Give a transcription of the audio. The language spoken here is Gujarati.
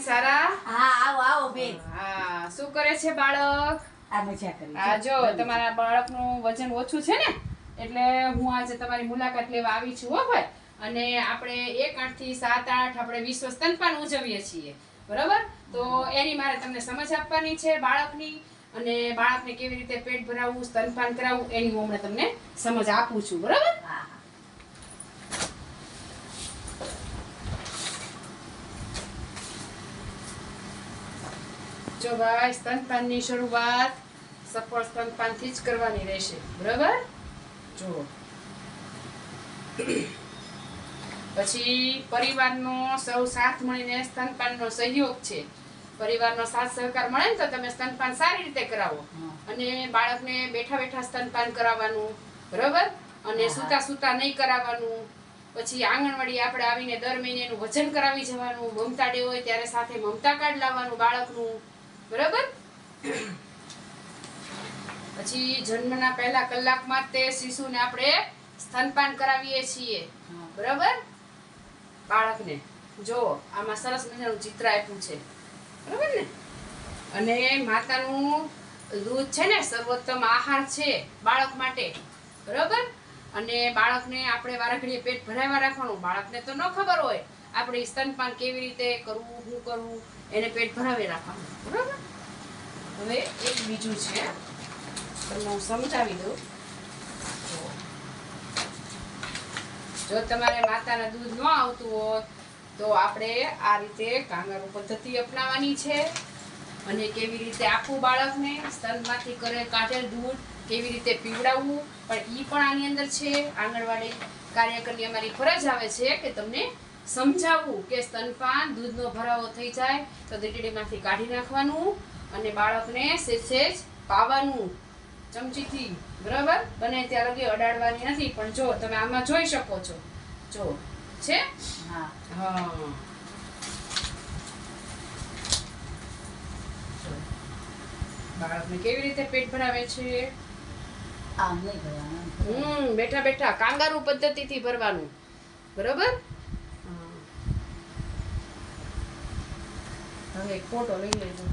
સારા? હા આવો આવો બેન. હા શું કરે છે બાળક? આ મજા કરી. આ જો તમારા બાળકનું વજન ઓછું છે ને એટલે હું આજે તમારી મુલાકાત લેવા આવી છું હો ભાઈ. અને આપણે એક આઠથી સાત આઠ આપણે વિશ્વ સ્તનપાન ઉજવીએ છીએ. બરાબર? તો એની મારે તમને સમજ આપવાની છે બાળકની. અને બાળકને કેવી રીતે પેટ ભરાવવું સ્તનપાન કરાવવું એની હું હમણાં તમને સમજ આપું છું. બરાબર હા જો ભાઈ સ્તનપાનની શરૂઆત સફળ સ્તનપાનથી જ કરવાની રહેશે. બરાબર? જો પછી પરિવારનો સૌ સાથ મળીને સ્તનપાનનો સહયોગ છે. પરિવારનો સાથ સહકાર મળે ને તો તમે સ્તનપાન સારી રીતે કરાવો. અને બાળકને બેઠા બેઠા સ્તનપાન કરાવવાનું. બરાબર? અને સૂતા સૂતા નહીં કરાવવાનું. પછી આંગણવાડી આપણે આવીને દર મહિને એનું વજન કરાવી જવાનું. મમતા ડે હોય ત્યારે સાથે મમતા કાર્ડ લાવવાનું બાળકનું. બરાબર? પછી જન્મના પહેલા કલાકમાં તે શિશુને આપણે સ્તનપાન કરાવીએ છીએ. બરાબર? બાળકને. જો આમાં સરસ મજાનું ચિત્ર આપ્યું છે. બરાબર ને? અને માતાનું દૂધ છે ને સર્વોત્તમ આહાર છે બાળક માટે. બરાબર? અને બાળકને આપણે વારાઘડીએ પેટ ભરાવા રાખવાનું. બાળકને તો ન ખબર હોય. આપણે સ્તનપાન કેવી રીતે કરવું શું કરવું એને પેટ ભરાવી રાખવાનું. બરાબર? હવે એક બીજું છે. તમને હું સમજાવી દઉં. જો. તમારે માતાના દૂધ ન આવતું હોય તો આપણે આ રીતે કાંગારૂ પદ્ધતિ અપનાવવાની છે. અને કેવી રીતે આપવું બાળકને સ્તનમાંથી કરે કાઢેલ દૂધ, કેવી રીતે પીવડાવવું, પણ એ પણ આની અંદર છે. આંગણવાડી કાર્યકરની અમારી ફરજ આવે છે કે તમને સમજાવવું કે સ્તનપાન દૂધનો ભરાવો થઈ જાય તો દીટડીમાંથી કાઢી નાખવાનું અને બાળકને સેજ પાવાનું. ચમચીથી બરાબર? બને ત્યાં લગી અડાડવાની નથી પણ જો તમે આમાં જોઈ શકો છો. જો છે? હા. હા. બાળકને કેવી રીતે પેટ ભરાવે છે? આમ નહીં ભરવાનું હમ બેઠા બેઠા કાંગારું પદ્ધતિથી ભરવાનું. બરોબર? હવે એક ફોટો લઈ લેજો.